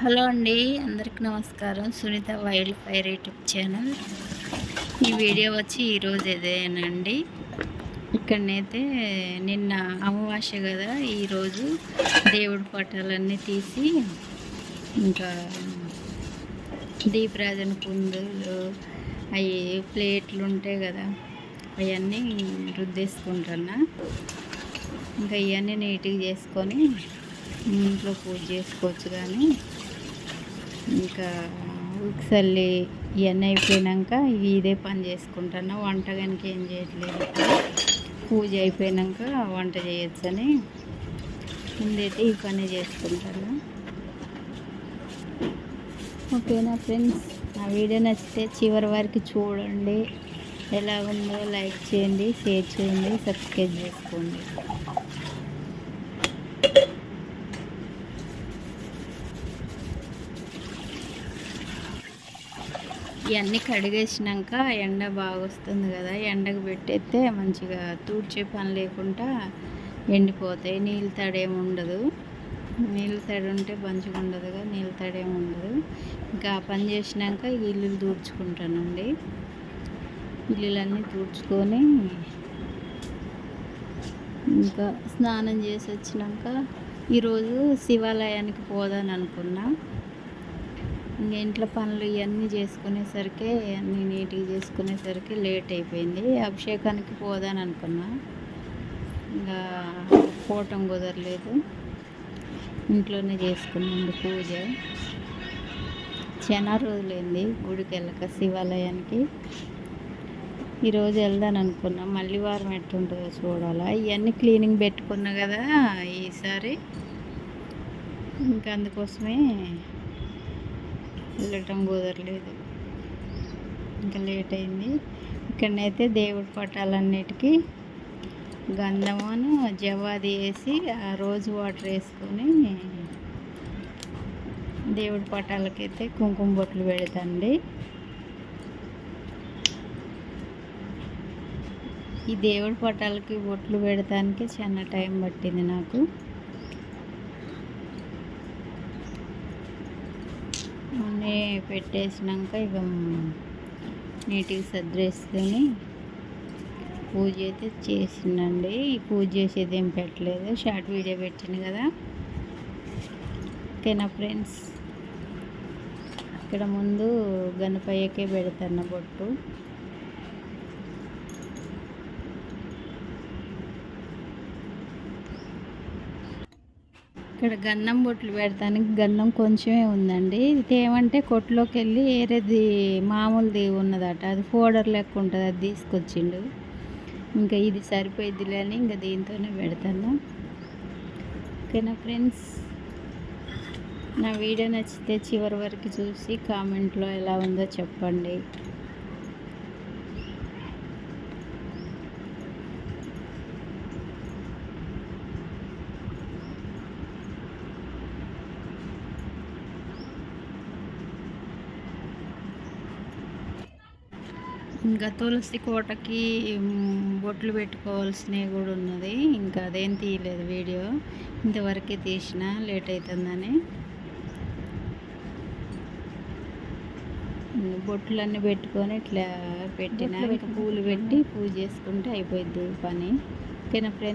Hello అండి అందరికి నమస్కారం. Sunitha wild fire YouTube channel. ఈ వీడియో వచ్చి ఈరోజు ఇదేనండి. ఇక్కడనైతే నిన్న అమావాస్య కదా ఈరోజు దేవుడి పటాలన్నీ తీసి ఇంకా దీపరాజన కుందులు అవి ప్లేట్లు ఉంటాయి కదా అవన్నీ రుద్దేసుకుంటున్నా. ఇంకా ఇవన్నీ నీట్గా చేసుకొని ఇంట్లో పూజ చేసుకోవచ్చు కానీ ఇంకా ఉక్సల్లి ఇవన్నీ అయిపోయాక ఇదే పని చేసుకుంటాను. వంట కనుక ఏం చేయట్లేదు పూజ అయిపోయాక వంట చేయొచ్చని ముందైతే ఈ పని చేసుకుంటాను. ఓకేనా ఫ్రెండ్స్? నా వీడియో నచ్చితే చివరి వరకు చూడండి. ఎలా ఉందో లైక్ చేయండి షేర్ చేయండి సబ్స్క్రైబ్ చేసుకోండి. ఇవన్నీ కడిగేసినాక ఎండ బాగా వస్తుంది కదా ఎండకు పెట్టేస్తే మంచిగా తూడ్చే పని లేకుండా ఎండిపోతాయి. నీళ్ళు తడేమి ఉండదు. నీళ్ళు తడి ఉంటే మంచిగా ఉండదు కదా నీళ్ళు తడేమి ఉండదు. ఇంకా ఆ పని చేసినాక ఇల్లు తూడ్చుకుంటానండి ఇల్లులన్నీ తూడ్చుకొని ఇంకా స్నానం చేసి వచ్చినాక ఈరోజు శివాలయానికి పోదాని అనుకున్నా ఇంకా ఇంట్లో పనులు ఇవన్నీ చేసుకునేసరికి అన్నీ నీట్గా చేసుకునేసరికి లేట్ అయిపోయింది. అభిషేకానికి పోదాని అనుకున్నా. ఇంకా పోవటం కుదరలేదు. ఇంట్లోనే చేసుకున్నాను పూజ. చాలా రోజులైంది గుడికి వెళ్ళక శివాలయానికి. ఈరోజు వెళ్దాను అనుకున్నా. మళ్ళీ వారం ఎట్టుంటుందో చూడాలా. ఇవన్నీ క్లీనింగ్ పెట్టుకున్నా కదా ఈసారి. ఇంకా అందుకోసమే వెళ్ళటం కుదరలేదు. ఇంకా లేట్ అయింది. ఇక్కడనైతే దేవుడి పటాలన్నిటికీ గంధమును జవాది వేసి ఆ రోజు వాటర్ వేసుకొని దేవుడి పటాలకైతే కుంకుమ బొట్లు పెడతండి. ఈ దేవుడి పటాలకి బొట్లు పెడతానికి చాలా టైం పట్టింది నాకు. అన్నీ పెట్టేసినాక ఇక నీట్గా సర్దేసుకొని పూజ అయితే చేసిందండి. పూజ చేసేది ఏం పెట్టలేదు. షార్ట్ వీడియో పెట్టింది కదా. ఓకేనా ఫ్రెండ్స్? ఇక్కడ ముందు గణపయ్యకే పెడతాను బొట్టు. ఇక్కడ గంధం బొట్లు పెడతానికి గంధం కొంచెమే ఉందండి. ఇది ఏమంటే కొట్టులోకి వెళ్ళి ఏరేది మామూలుది ఉన్నదట. అది ఫోడర్ లెక్క ఉంటుంది అది తీసుకొచ్చిండు. ఇంకా ఇది సరిపోయిద్దిలే అని ఇంకా దీంతోనే పెడతాను. ఓకేనా ఫ్రెండ్స్? నా వీడియో నచ్చితే చివరి వరకు చూసి కామెంట్లో ఎలా ఉందో చెప్పండి. ఇంకా తులసి కోటకి బొట్లు పెట్టుకోవాల్సినవి కూడా ఉన్నది. ఇంకా అదేం తీయలేదు వీడియో. ఇంతవరకే తీసిన లేట్ అవుతుందని బొట్లన్నీ పెట్టుకొని ఇట్లా పెట్టిన. పూలు పెట్టి పూజ చేసుకుంటే అయిపోయింది పని. ఓకేనా ఫ్రెండ్స్?